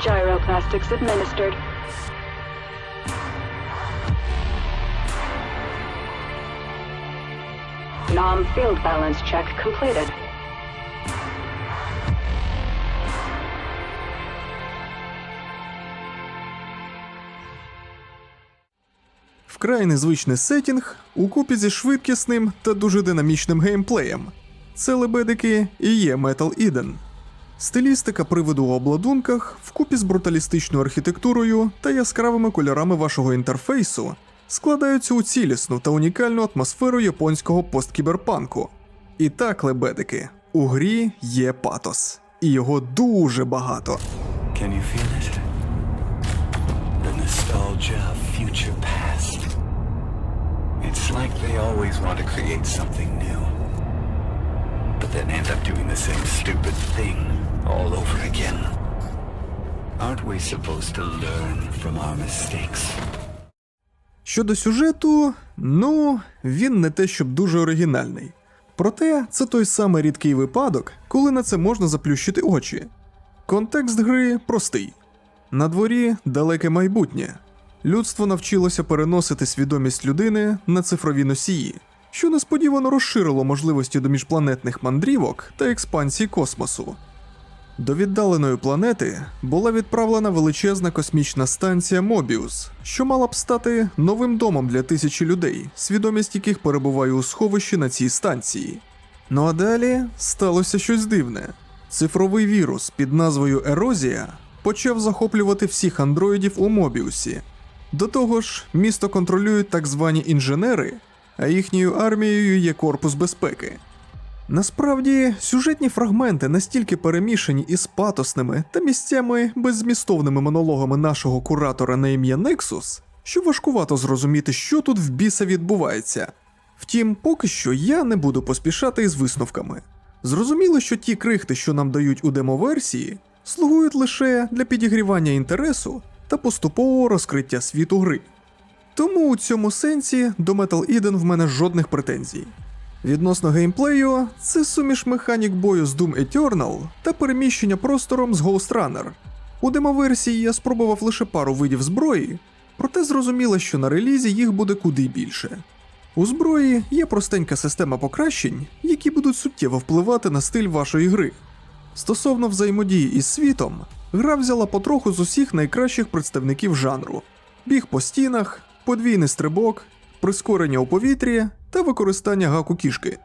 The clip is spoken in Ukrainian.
Gyroplastics administered. Nom field balance check completed. Вкрай незвичний сетінг укупі зі швидкісним та дуже динамічним геймплеєм. Це лебедики і є Metal Eden. Стилістика приводу у обладунках вкупі з бруталістичною архітектурою та яскравими кольорами вашого інтерфейсу складаються у цілісну та унікальну атмосферу японського посткіберпанку. І так, лебедики, у грі є патос, і його дуже багато. Can you feel it? The nostalgia of future past. It's like they always want to create something new, then end up doing the same stupid thing all over again. Aren't we supposed to learn from our mistakes? Щодо сюжету, ну, він не те щоб дуже оригінальний. Проте це той самий рідкий випадок, коли на це можна заплющити очі. Контекст гри простий. На дворі далеке майбутнє. Людство навчилося переносити свідомість людини на цифрові носії, що несподівано розширило можливості до міжпланетних мандрівок та експансії космосу. До віддаленої планети була відправлена величезна космічна станція Мобіус, що мала б стати новим домом для тисячі людей, свідомість яких перебуває у сховищі на цій станції. Ну а далі сталося щось дивне. Цифровий вірус під назвою Ерозія почав захоплювати всіх андроїдів у Мобіусі. До того ж, місто контролюють так звані інженери, а їхньою армією є корпус безпеки. Насправді, сюжетні фрагменти настільки перемішані із патосними та місцями беззмістовними монологами нашого куратора на ім'я Nexus, що важкувато зрозуміти, що тут в біса відбувається. Втім, поки що я не буду поспішати із висновками. Зрозуміло, що ті крихти, що нам дають у демоверсії, слугують лише для підігрівання інтересу та поступового розкриття світу гри. Тому у цьому сенсі до Metal Eden в мене жодних претензій. Відносно геймплею, це суміш механік бою з Doom Eternal та переміщення простором з Ghost Runner. У демоверсії я спробував лише пару видів зброї, проте зрозуміло, що на релізі їх буде куди більше. У зброї є простенька система покращень, які будуть суттєво впливати на стиль вашої гри. Стосовно взаємодії із світом, гра взяла потроху з усіх найкращих представників жанру: біг по стінах, подвійний стрибок, прискорення у повітрі та використання гаку кішки.